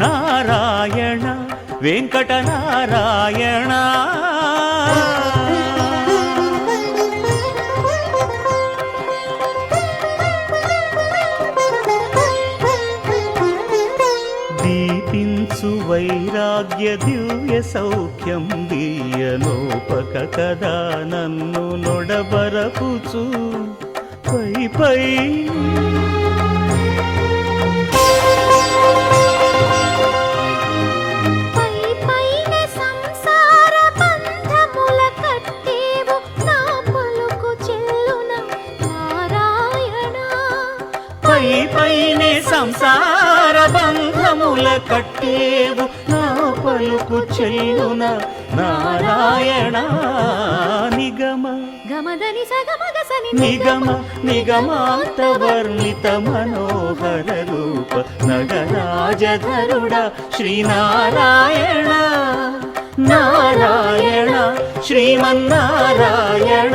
నారాయణ వెంకటనారాయణ. దీపించు వైరాగ్య దివ్య సౌఖ్యం దియనోపక కదా నన్ను నొడబరపుచు. పై పై పైనే సంసార బంధముల కట్టేవు. నా పలుకు చెల్లున నారాయణ నిగమ. గమదని సగమగసని నిగమ నిగమాంత వర్ణిత మనోహర రూప నగరాజధరుడ శ్రీనారాయణ. నారాయణ శ్రీమన్నారాయణ.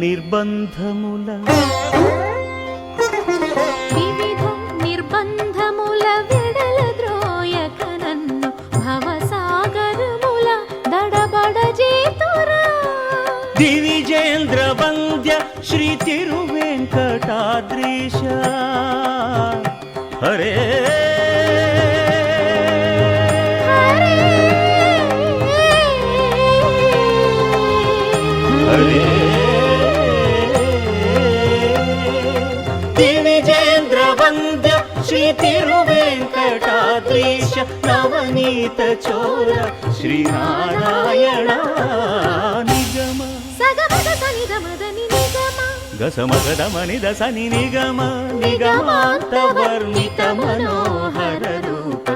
నిర్బంధముల వివిధ నిర్బంధముల విడల ద్రోయక నన్ను భవసాగరముల దడబడ చేతురా దివిజేంద్ర వంద్య శ్రీ తిరువెంకటాద్రీశ. హరే. హరే. వంద్య శ్రీ తిరువెంకటాద్రీశ నవనీత చోర శ్రీనారాయణ నిగమ. సగమగ సనిద మదని నిగమ గసమగదమని దసని నిగమ నిగమాంత వర్ణిత మనోహర రూప